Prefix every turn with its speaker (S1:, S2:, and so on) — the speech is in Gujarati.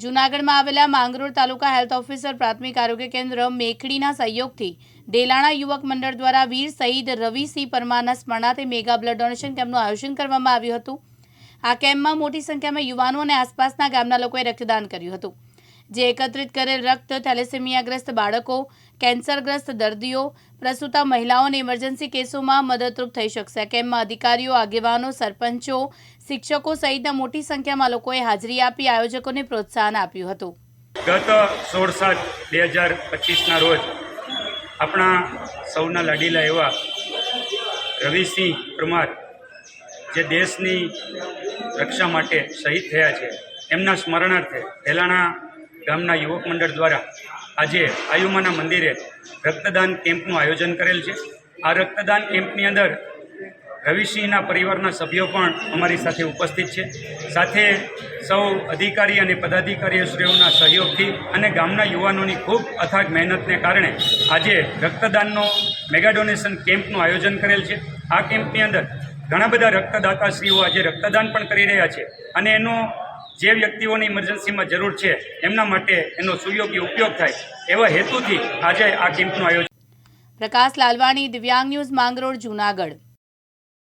S1: જૂનાગઢમાં આવેલા માંગરોળ તાલુકા હેલ્થ ઓફિસર પ્રાથમિક આરોગ્ય કેન્દ્ર મેખડીના સહયોગથી ડેલાણા યુવક મંડળ દ્વારા વીર શહીદ રવિસિંહ પરમારના સ્મરણાર્થે મેગા બ્લડ ડોનેશન કેમ્પનું આયોજન કરવામાં આવ્યું હતું. આ કેમ્પમાં મોટી સંખ્યામાં યુવાનો અને આસપાસના ગામના લોકોએ રક્તદાન કર્યું હતું. જે એકત્રિત કરેલ રક્ત, થેલેસેમિયાગ્રસ્ત બાળકો, કેન્સરગ્રસ્ત દર્દીઓ, પ્રસૂતા મહિલાઓને ઇમરજન્સી કેસોમાં મદદરૂપ થઈ શકશે. કેમ્પમાં અધિકારીઓ, આગેવાનો, સરપંચો, શિક્ષકો સહિતના મોટી સંખ્યામાં લોકોએ હાજરી આપી આયોજકોને પ્રોત્સાહન આપ્યું હતું.
S2: ગત સોળ સાત બે હજાર પચીસના રોજ આપણા સૌના લાડીલા એવા રવિસિંહ પરમાર જે દેશની રક્ષા માટે શહીદ થયા છે, એમના સ્મરણાર્થે પહેલાણા ગામના યુવક મંડળ દ્વારા આજે આયુમાના મંદિરે રક્તદાન કેમ્પનું આયોજન કરેલ છે. આ રક્તદાન કેમ્પની અંદર રવિસિંહના પરિવારના સભ્યો પણ અમારી સાથે ઉપસ્થિત છે. સાથે સૌ અધિકારી અને પદાધિકારીશ્રીઓના સહયોગથી અને ગામના યુવાનોની ખૂબ અથાગ મહેનતને કારણે આજે રક્તદાનનો મેગા ડોનેશન કેમ્પનું આયોજન કરેલ છે. આ કેમ્પની અંદર ઘણા બધા રક્તદાતાશ્રીઓ આજે રક્તદાન પણ કરી રહ્યા છે અને એનો જે વ્યક્તિઓની ઇમરજન્સીમાં જરૂર છે, એમના માટે એનો સુયોગ્ય ઉપયોગ થાય. એવા હેતુથી આજે આ કેમ્પનું આયોજન
S1: પ્રકાશ લાલવાણી, દિવ્યાંગ ન્યૂઝ માંગરોળ, જૂનાગઢ.